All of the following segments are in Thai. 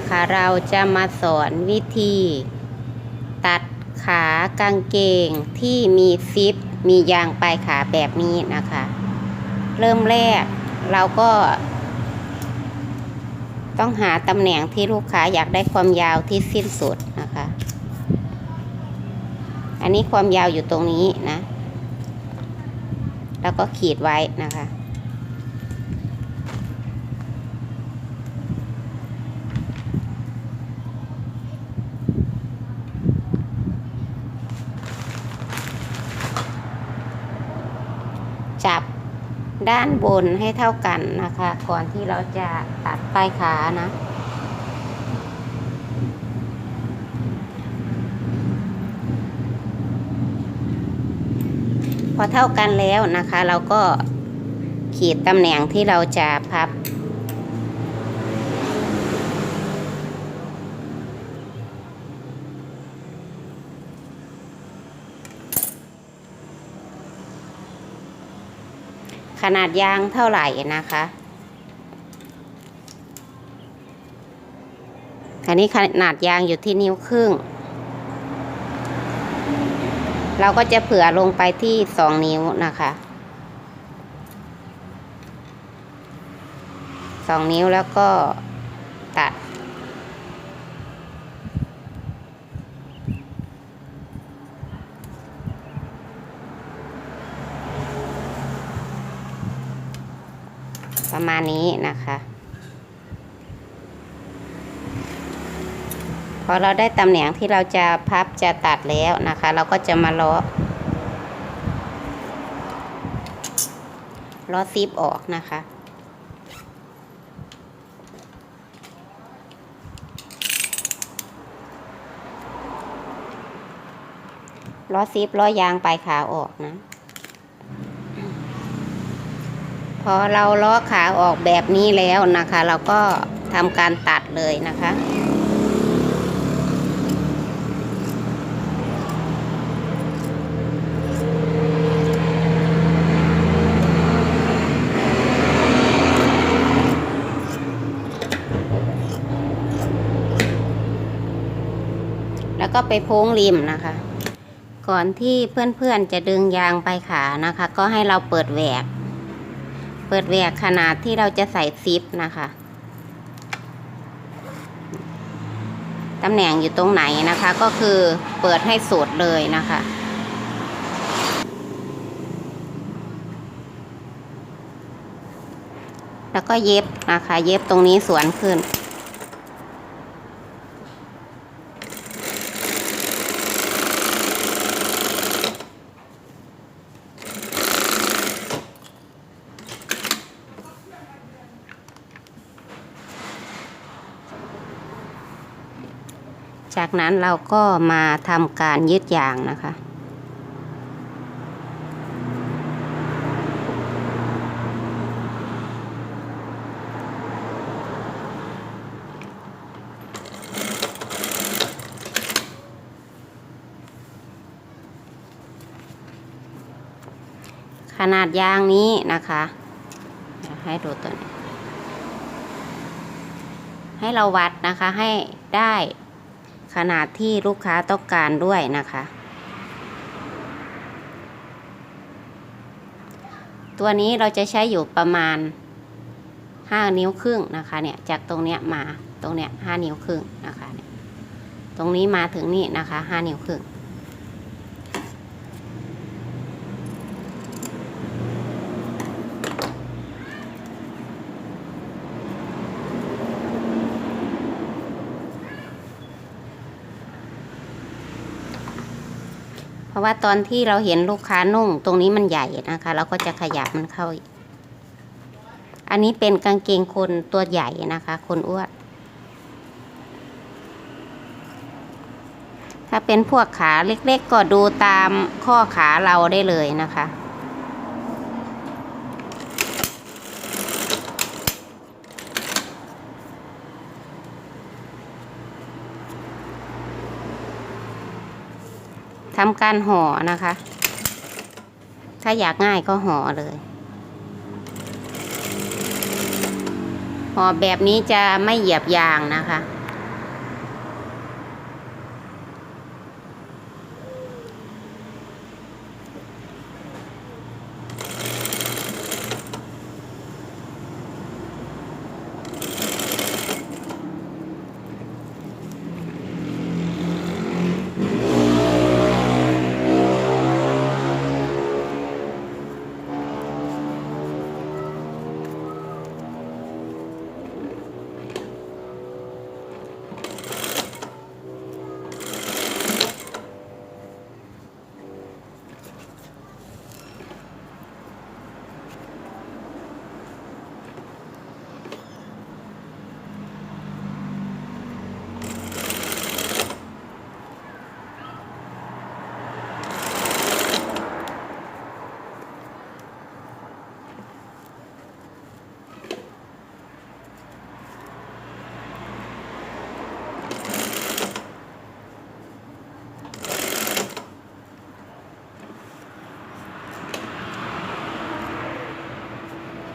นะคะ เราจะมาสอนวิธี ตัดขากางเกงที่มีซิป มียางปลายขาแบบนี้นะคะ เริ่มแรกเราก็ ต้องหาตำแหน่งที่ลูกค้าอยากได้ความยาวที่สิ้นสุดนะคะ อันนี้ความยาวอยู่ตรงนี้นะ แล้วก็ขีดไว้นะคะ จับ ด้านบนให้เท่ากันนะคะ ก่อนที่เราจะตัดปลายขานะ พอเท่ากันแล้วนะคะ เราก็ขีดตำแหน่งที่เราจะพับ ขนาดยางเท่าไหร่นะคะอันนี้ขนาดยางอยู่ที่นิ้วครึ่ง เราก็จะเผื่อลงไปที่สองนิ้วนะคะสองนิ้วแล้วก็ตัด ประมาณนี้นะคะ พอเราได้ตำแหน่งที่เราจะพับจะตัดแล้วนะคะ เราก็จะมาล้อล้อซิปออกนะคะล้อซิปล้อยางปลายขาออกนะ พอเราล้อขาออกแบบนี้แล้วนะคะ เราก็ทำการตัดเลยนะคะ แล้วก็ไปโพ้งริมนะคะก่อนที่เพื่อนๆจะดึงยางไปขานะคะ ก็ให้เราเปิดแหวก เปิดแหวกขนาดที่เราจะใส่ซิปนะคะตำแหน่งอยู่ตรงไหนนะคะ ก็คือเปิดให้สุดเลยนะคะ แล้วก็เย็บนะคะ เย็บตรงนี้สวนขึ้น จากนั้นเราก็มาทำการยืดยางนะคะ ขนาดยางนี้นะคะ ให้ดูตัวนี้ให้เราวัดนะคะให้ได้ ขนาดที่ลูกค้าต้องการด้วยนะคะ ตัวนี้เราจะใช้อยู่ประมาณ 5 นิ้วครึ่งนะคะเนี่ยจากตรงเนี้ยมาตรงเนี้ย5นิ้วครึ่งนะคะเนี่ยตรงนี้มาถึงนี่นะคะ 5 นิ้วครึ่ง ราะว่าตอนที่เราเห็นลูกค้านุ่ง ตรงนี้มันใหญ่นะคะ เราก็จะขยับมันเข้า อันนี้เป็นกางเกงคนตัวใหญ่นะคะ คนอ้วนถ้าเป็นพวกขาเล็กๆ ก็ดูตามข้อขาเราได้เลยนะคะ ทำการห่อนะคะ ถ้าอยากง่ายก็ห่อเลยห่อแบบนี้จะไม่เหยียบยางนะคะ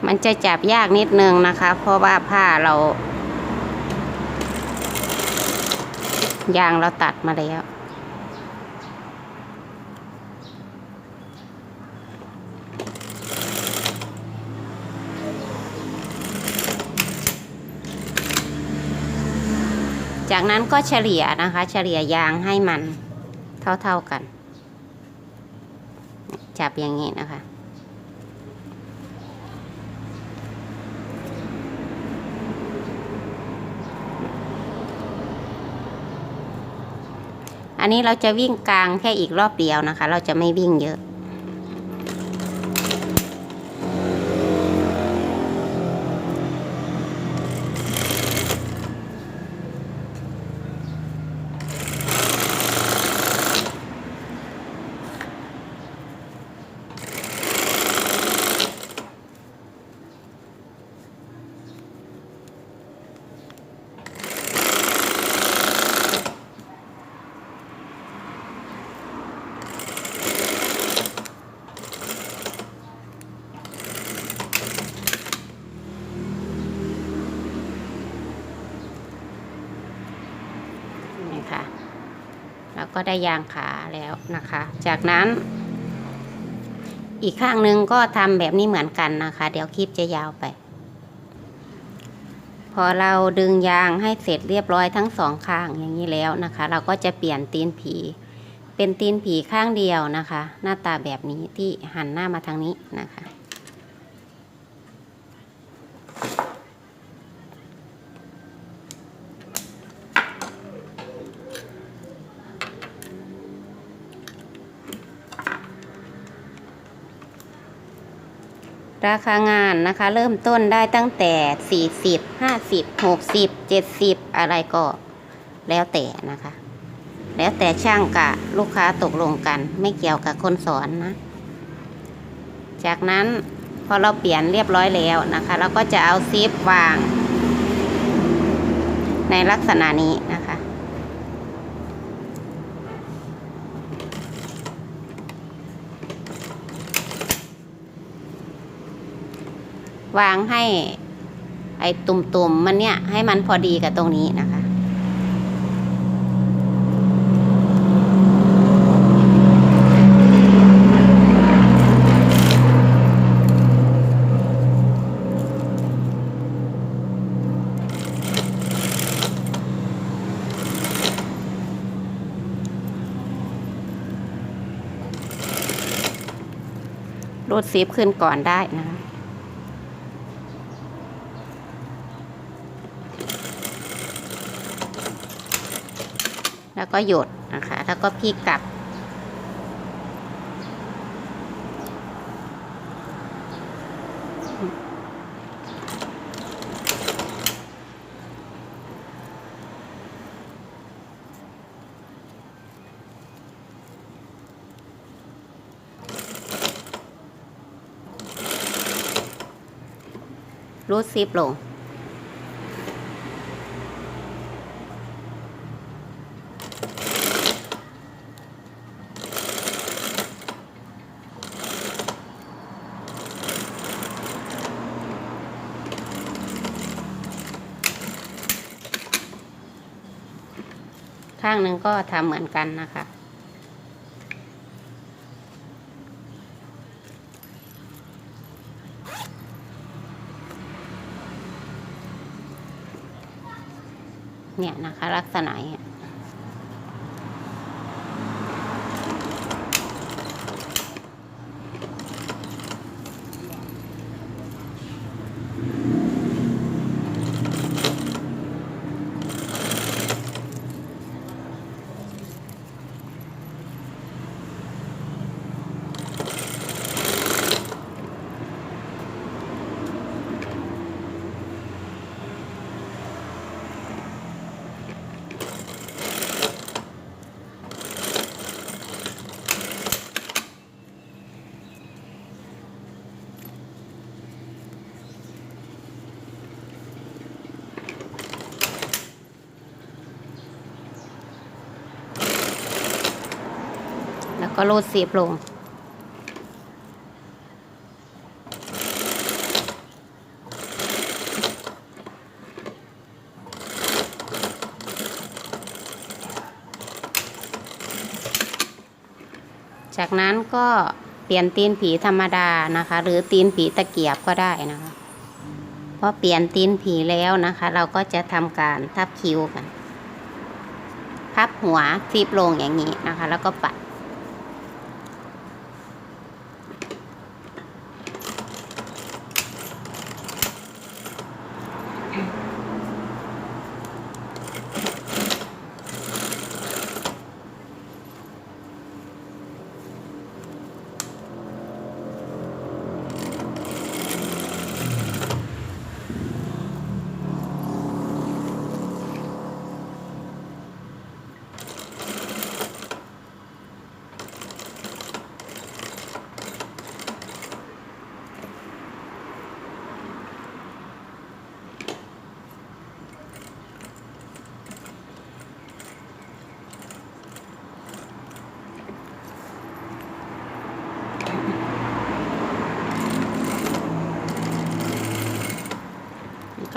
มันจะจับยากนิดนึงนะคะ เพราะว่าผ้าเรา ยางเราตัดมาแล้วจากนั้นก็เฉลี่ยนะคะ เฉลี่ยยางให้มันเท่าๆกัน จับอย่างนี้นะคะ อันนี้เราจะวิ่งกลางแค่อีกรอบเดียวนะคะ เราจะไม่วิ่งเยอะ ก็ได้ยางขาแล้วนะคะ จากนั้นอีกข้างหนึ่งก็ทำแบบนี้เหมือนกันนะคะ เดี๋ยวคลิปจะยาวไป พอเราดึงยางให้เสร็จเรียบร้อยทั้งสองข้างอย่างนี้แล้วนะคะ เราก็จะเปลี่ยนตีนผี เป็นตีนผีข้างเดียวนะคะ หน้าตาแบบนี้ที่หันหน้ามาทางนี้นะคะ ราคางานนะคะ เริ่มต้นได้ตั้งแต่ 40 50 60 70 อะไรก็ แล้วแต่นะคะ แล้วแต่ช่างกับลูกค้าตกลงกัน ไม่เกี่ยวกับคนสอนนะ จากนั้นพอเราเปลี่ยนเรียบร้อยแล้วนะคะ เราก็จะเอาซิปวาง ในลักษณะนี้นะคะ วางให้ ไอ้ตุ่มๆมันเนี่ย ให้มันพอดีกับตรงนี้นะคะ รูดซิปขึ้นก่อนได้นะคะ แล้ว ก็หยดนะคะ แล้วก็พลิกกลับ รูดซิปลง ข้างหนึ่งก็ทำเหมือนกันนะคะ เนี่ยนะคะลักษณะเนี่ย ก็โลดเสียบลง จากนั้นก็เปลี่ยนตีนผีธรรมดานะคะ หรือตีนผีตะเกียบก็ได้นะคะพอเปลี่ยนตีนผีแล้วนะคะ เราก็จะทำการทับคิ้วกันพับหัวคลิปลงอย่างนี้นะคะ แล้วก็ปัด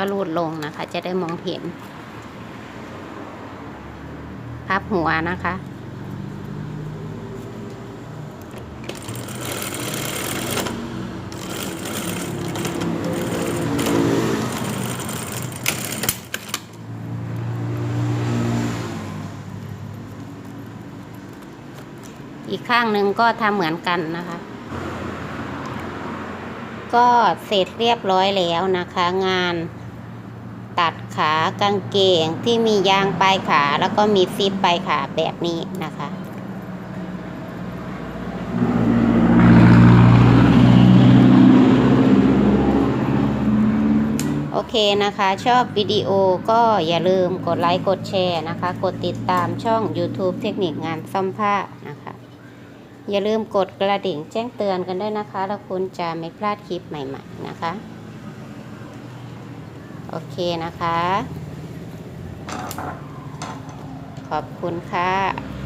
ก็รูดลงนะคะ จะได้มองเห็น พับหัวนะคะ อีกข้างหนึ่งก็ทำเหมือนกันนะคะก็เสร็จเรียบร้อยแล้วนะคะงาน ตัดขากางเกงที่มียางปลายขาแล้วก็มีซิปปลายขาแบบนี้นะคะโอเคนะคะ ชอบวิดีโอก็อย่าลืมกดไลค์กดแชร์นะคะ กดติดตามช่อง YouTube เทคนิคงานซ่อมผ้านะคะ อย่าลืมกดกระดิ่งแจ้งเตือนกันด้วยนะคะ แล้วคุณจะไม่พลาดคลิปใหม่ ๆ นะคะ โอเคนะคะ ขอบคุณค่ะ